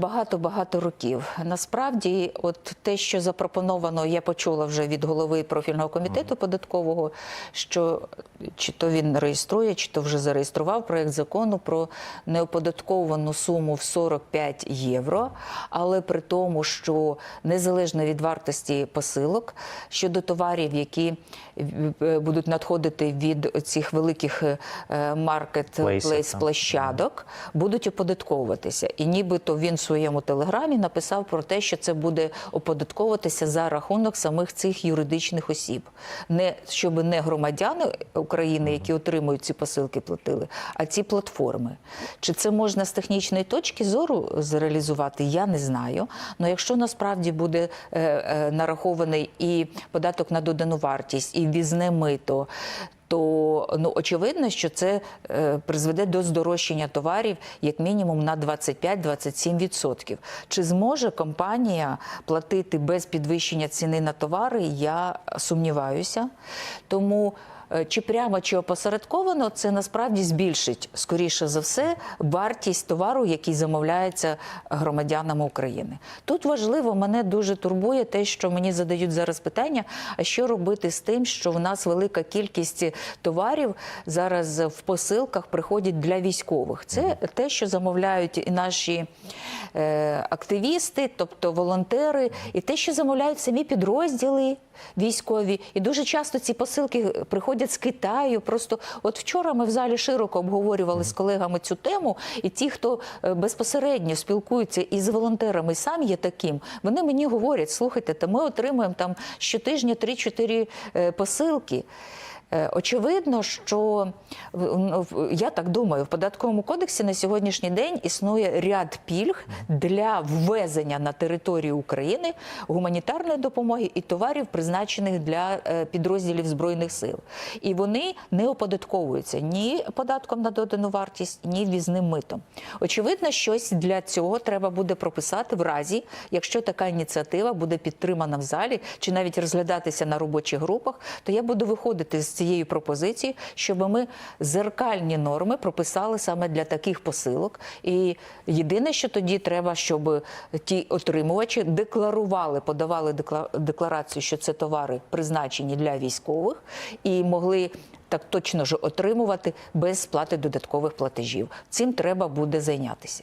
Багато-багато років. Насправді, от те, що запропоновано, я почула вже від голови профільного комітету податкового, що чи то він реєструє, чи то вже зареєстрував проект закону про неоподатковану суму в 45 євро, але при тому, що незалежно від вартості посилок щодо товарів, які е, будуть надходити від цих великих маркетплейс Плейсів, так. площадок, будуть оподатковуватися. І нібито він своєму телеграмі написав про те, що це буде оподатковуватися за рахунок самих цих юридичних осіб, не щоб не громадяни України, які отримують ці посилки, платили, а ці платформи. Чи це можна з технічної точки зору зреалізувати? Я не знаю. Але якщо насправді буде е, е, нарахований і податок на додану вартість, і ввізне мито то ну очевидно, що це е, призведе до здорожчання товарів як мінімум на 25-27%. Чи зможе компанія платити без підвищення ціни на товари? Я сумніваюся. Тому е, чи прямо чи опосередковано це насправді збільшить скоріше за все вартість товару, який замовляється громадянами України. Тут важливо мене дуже турбує те, що мені задають зараз питання: а що робити з тим, що в нас велика кількість товарів зараз в посилках приходять для військових? Це те, що замовляють і наші е, активісти, тобто волонтери, і те, що замовляють самі підрозділи військові. І дуже часто ці посилки приходять з Китаю. Просто от вчора ми в залі широко обговорювали з колегами цю тему, і ті, хто е, безпосередньо спілкуються із волонтерами, сам є таким, вони мені говорять: слухайте, та ми отримуємо там щотижня 3-4 е, посилки. Е, Очевидно, що ну, я так думаю, в податковому кодексі на сьогоднішній день існує ряд пільг для ввезення на територію України гуманітарної допомоги і товарів, призначених для е, підрозділів збройних сил. І вони не оподатковуються ні податком на додану вартість, ні ввізним митом. Очевидно, щось для цього треба буде прописати в разі, якщо така ініціатива буде підтримана в залі чи навіть розглядатися на робочих групах, то я буду виходити з цією пропозицією, щоб ми зеркальні норми прописали саме для таких посилок. І єдине, що тоді треба, щоб ті отримувачі декларували, подавали декла- декларацію, що це товари призначені для військових, і могли. Так точно ж отримувати без сплати додаткових платежів. Цим треба буде зайнятися.